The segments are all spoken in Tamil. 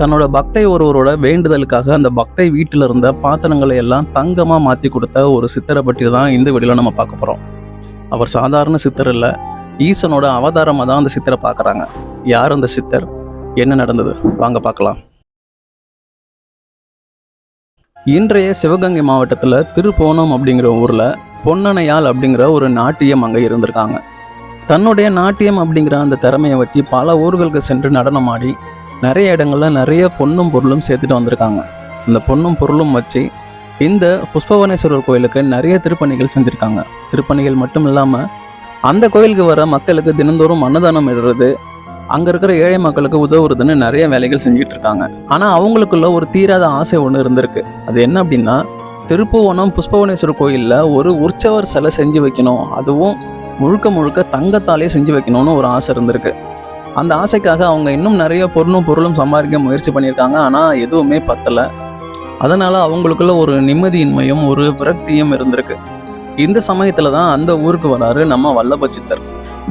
தன்னோட பக்தை ஒருவரோட வேண்டுதலுக்காக அந்த பக்தை வீட்டில் இருந்த பாத்திரங்களை எல்லாம் தங்கமாக மாற்றி கொடுத்த ஒரு சித்தரை பற்றி தான் இந்த வீடியோவில் நம்ம பார்க்க போகிறோம் அவர் சாதாரண சித்தர் இல்லை ஈசனோட அவதாரமாக தான் அந்த சித்தரை பார்க்குறாங்க. யார் அந்த சித்தர்? என்ன நடந்தது? வாங்க பார்க்கலாம். இன்றைய சிவகங்கை மாவட்டத்தில் திருப்போணம் அப்படிங்கிற ஊரில் பொன்னணையால் அப்படிங்கிற ஒரு நாட்டியம் அங்கே இருந்திருக்காங்க. தன்னுடைய நாட்டியம் அப்படிங்கிற அந்த திறமையை வச்சு பல ஊர்களுக்கு சென்று நடனமாடி நிறைய இடங்களில் நிறைய பொண்ணும் பொருளும் சேர்த்துட்டு வந்திருக்காங்க. அந்த பொண்ணும் பொருளும் வச்சு இந்த புஷ்பவனேஸ்வரர் கோயிலுக்கு நிறைய திருப்பணிகள் செஞ்சுருக்காங்க. திருப்பணிகள் மட்டும் இல்லாமல் அந்த கோயிலுக்கு வர மக்களுக்கு தினந்தோறும் அன்னதானம் இடுறது அங்கே இருக்கிற ஏழை மக்களுக்கு உதவுறதுன்னு நிறைய வேலைகள் செஞ்சுட்டு இருக்காங்க. ஆனால் அவங்களுக்குள்ள ஒரு தீராத ஆசை ஒன்று இருந்திருக்கு. அது என்ன அப்படின்னா திருப்புவனம் புஷ்பவனேஸ்வரர் கோயிலில் ஒரு உற்சவர் சிலை செஞ்சு வைக்கணும். அதுவும் முழுக்க முழுக்க தங்கத்தாலே செஞ்சு வைக்கணும்னு ஒரு ஆசை இருந்திருக்கு. அந்த ஆசைக்காக அவங்க இன்னும் நிறைய பொருளும் பொருளும் சம்பாதிக்க முயற்சி பண்ணியிருக்காங்க. ஆனால் எதுவுமே பத்தலை. அதனால் அவங்களுக்குள்ள ஒரு நிம்மதியின்மையும் ஒரு விரக்தியும் இருந்திருக்கு. இந்த சமயத்தில் தான் அந்த ஊருக்கு வராரு நம்ம வல்லபச்சித்தர்.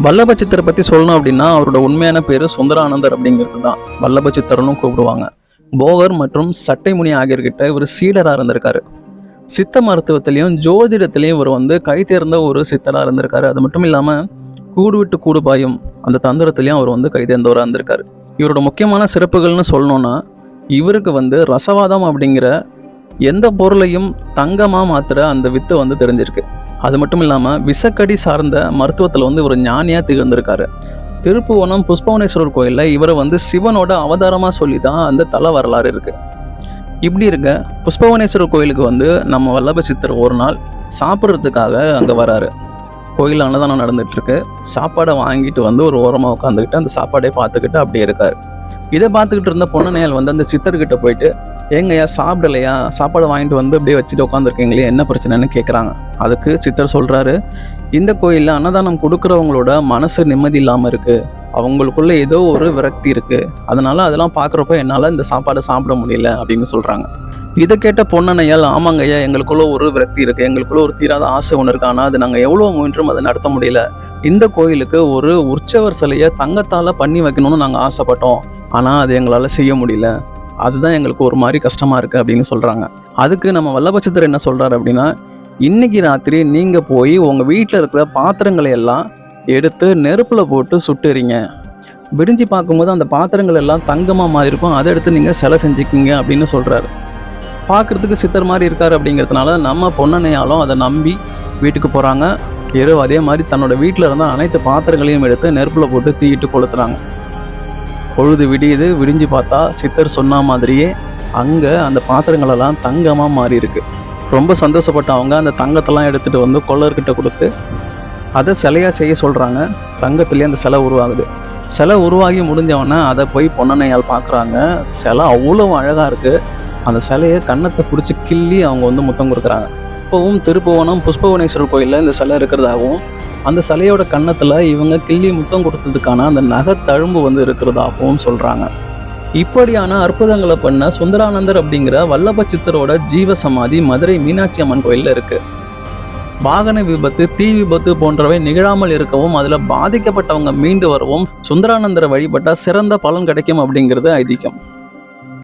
வல்லபச்சித்தரை பற்றி சொல்லணும் அப்படின்னா அவரோட உண்மையான பேர் சுந்தரானந்தர் அப்படிங்கிறது தான். வல்லபச்சித்தர்னு கூப்பிடுவாங்க. போகர் மற்றும் சட்டைமுனி ஆகியோர்கிட்ட இவர் சீடராக இருந்திருக்காரு. சித்த மருத்துவத்திலையும் ஜோதிடத்திலையும் இவர் வந்து கை தேர்ந்த ஒரு சித்தராக இருந்திருக்காரு. அது மட்டும் இல்லாமல் கூடு விட்டு கூடு பாயும் அந்த தந்திரத்திலையும் அவர் வந்து கைதேர்ந்தவராக இருந்திருக்காரு. இவரோட முக்கியமான சிறப்புகள்னு சொல்லணும்னா இவருக்கு வந்து ரசவாதம் அப்படிங்கிற எந்த பொருளையும் தங்கமாக மாத்திர அந்த வித்து வந்து தெரிஞ்சிருக்கு. அது மட்டும் இல்லாமல் விசக்கடி சார்ந்த மருத்துவத்தில் வந்து ஒரு ஞானியாக திகழ்ந்திருக்காரு. திருப்புவனம் புஷ்பவனேஸ்வரர் கோயிலில் இவரை வந்து சிவனோட அவதாரமாக சொல்லி தான் அந்த தல வரலாறு இருக்குது இப்படி இருக்க புஷ்பவனேஸ்வரர் கோயிலுக்கு வந்து நம்ம வல்லப சித்தர் ஒரு நாள் சாப்பிட்றதுக்காக அங்கே வராரு. கோயில் அன்னதானம் நடந்துட்டு சாப்பாடை வாங்கிட்டு வந்து ஒரு ஓரமாக உட்காந்துக்கிட்டு அந்த சாப்பாடே பார்த்துக்கிட்டு அப்படியே இருக்கார். இதை பார்த்துக்கிட்டு இருந்த பொன்னனையால் வந்து அந்த சித்தர்கிட்ட போயிட்டு ஏங்கய்யா சாப்பிடலையா? சாப்பாடு வாங்கிட்டு வந்து அப்படியே வச்சுட்டு உட்காந்துருக்கீங்களே என்ன பிரச்சனைன்னு கேட்குறாங்க அதுக்கு சித்தர் சொல்கிறாரு இந்த கோயிலில் அன்னதானம் கொடுக்குறவங்களோட மனசு நிம்மதி இல்லாமல் இருக்குது அவங்களுக்குள்ள ஏதோ ஒரு விரக்தி இருக்குது அதனால அதெல்லாம் பார்க்குறப்ப என்னால் இந்த சாப்பாடை சாப்பிட முடியல அப்படின்னு சொல்கிறாங்க இதை கேட்ட பொன்னணையால் ஆமாங்க ஐயா எங்களுக்குள்ள ஒரு விரக்தி இருக்குது எங்களுக்குள்ள ஒரு தீராத ஆசை ஒன்று இருக்கு. ஆனால் அது நாங்கள் எவ்வளோ முயன்றும் அதை நடத்த முடியல. இந்த கோயிலுக்கு ஒரு உற்சவர் சிலையை தங்கத்தால் பண்ணி வைக்கணும்னு நாங்கள் ஆசைப்பட்டோம். ஆனால் அது எங்களால் செய்ய முடியல. அதுதான் எங்களுக்கு ஒரு மாதிரி கஷ்டமாக இருக்குது அப்படின்னு சொல்கிறாங்க அதுக்கு நம்ம வல்லபட்சத்தர் என்ன சொல்கிறாரு அப்படின்னா இன்னைக்கு ராத்திரி நீங்கள் போய் உங்கள் வீட்டில் இருக்கிற பாத்திரங்களை எல்லாம் எடுத்து நெருப்பில் போட்டு சுட்டுறீங்க. விடிஞ்சு பார்க்கும்போது அந்த பாத்திரங்கள் எல்லாம் தங்கமாக மாதிரி இருக்கும் அதை எடுத்து நீங்கள் சிலை செஞ்சுக்கிங்க அப்படின்னு சொல்கிறாரு பார்க்குறதுக்கு சித்தர் மாதிரி இருக்கார் அப்படிங்கிறதுனால நம்ம பொன்னனையாலும் அதை நம்பி வீட்டுக்கு போகிறாங்க இரவு அதே மாதிரி தன்னோட வீட்டில் இருந்த அனைத்து பாத்திரங்களையும் எடுத்து நெருப்பில் போட்டு தீயிட்டு கொளுத்துறாங்க. பொழுது விடியுது விடிஞ்சு பார்த்தா சித்தர் சொன்ன மாதிரியே அங்கே அந்த பாத்திரங்களெல்லாம் தங்கமாக மாறி இருக்கு ரொம்ப சந்தோஷப்பட்ட அவங்க அந்த தங்கத்தெல்லாம் எடுத்துகிட்டு வந்து கொள்ளர்கிட்ட கொடுத்து அதை சிலையாக செய்ய சொல்கிறாங்க தங்கத்துலேயே அந்த சிலை உருவாகுது. சிலை உருவாகி முடிஞ்சவொடனே அதை போய் பொன்னனையால் பார்க்குறாங்க. சிலை அவ்வளோ அழகாக இருக்குது அந்த சிலையை கன்னத்தை பிடிச்சி கிள்ளி அவங்க வந்து முத்தம் கொடுக்குறாங்க. இப்போவும் திருப்புவனம் புஷ்பவனேஸ்வரர் கோயிலில் இந்த சிலை இருக்கிறதாகவும் அந்த சிலையோட கன்னத்தில் இவங்க கிள்ளி முத்தம் கொடுத்ததுக்கான அந்த நகத்தழும்பு வந்து இருக்கிறதாகவும் சொல்கிறாங்க இப்படியான அற்புதங்களை பண்ண சுந்தரானந்தர் அப்படிங்கிற வல்லப சித்தரோட ஜீவ சமாதி மதுரை மீனாட்சி அம்மன் கோயிலில் இருக்குது வாகன விபத்து தீ விபத்து போன்றவை நிகழாமல் இருக்கவும் அதில் பாதிக்கப்பட்டவங்க மீண்டு வரவும் சுந்தரானந்தரை வழிபட்டால் சிறந்த பலன் கிடைக்கும் அப்படிங்கிறது ஐதீகம்.